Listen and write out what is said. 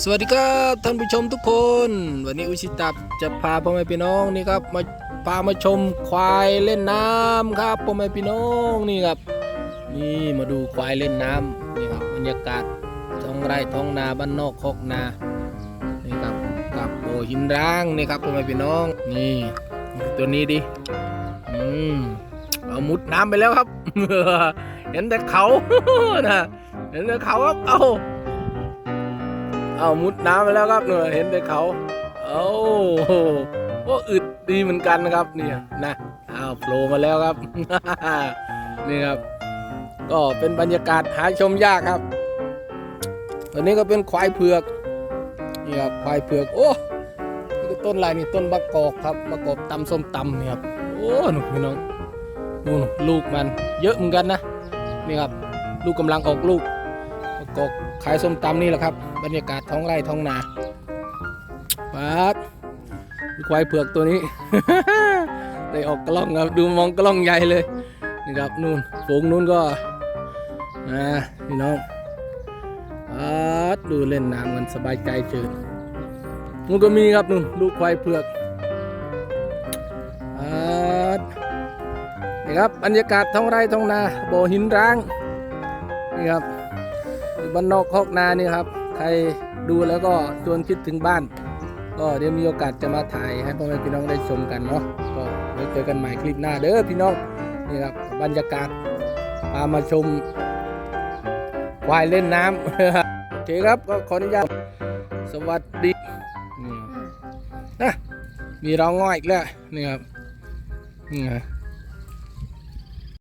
สวัสดีครับท่านผู้ชมทุกคน วันนี้อุชิตับจะพาพ่อแม่พี่น้องนี่ครับมาพามาชมควายเล่นน้ำครับพ่อแม่พี่น้องนี่ครับ นี่มาดูควายเล่นน้ำนี่ครับบรรยากาศท้องไร่ท้องนาบ้านนอกคอกนานี่ครับกับโบหินร้างนี่ครับพ่อแม่พี่น้องนี่ตัวนี้ดิอืมเอามุดน้ำไปแล้วครับ เห็นแต่เขานะเห็นแต่เขาครับเอา เอามุดน้ำไปแล้วครับเนี่ยเห็นแต่เขาเอาก็อึดดีเหมือนกันนะครับ เนี่ยนะเอาโผล่มาแล้วครับ นี่ครับ ก็เป็นบรรยากาศหาชมยากครับตัวนี้ก็เป็นควายเผือกนี่ครับควายเผือกโอ้นี่ก็ต้นอะไรนี่ต้นบักอกครับบักอกตำส้มตำนี่ครับโอ้หนูพี่น้องดูลูกมัน เยอะเหมือนกันนะนี่ครับ ลูกกำลังออกลูก ประกขายส้มตำนี่แหละครับ บรรยากาศท้องไร่ท้องนาปัดควายเผือกตัวนี้ ได้ออกกล้องครับดูมองกล้องใหญ่เลยนี่ครับนู่นฝูงนู่นก็อ่าพี่น้องปัดดูเล่นน้ำกันสบายใจเจิดนู่นก็มีครับนู่นลูกควายเผือกปัดนี่ครับบรรยากาศท้องไร่ท้องนาบ่อหินร้างนี่ครับ บ้านนอกคอกนานี่ครับ ใครดูแล้วก็ชวนคิดถึงบ้าน ก็เดี๋ยวมีโอกาสจะมาถ่ายให้พ่อแม่พี่น้องได้ชมกันเนาะก็เดี๋ยวเจอกันใหม่คลิปหน้าเด้อพี่น้องนี่ครับบรรยากาศพามาชมควายเล่นน้ำโอเคครับก็ขออนุญาตสวัสดีนี่นะมีร้องง้อยอีกแล้วนี่ครับนี่ครับ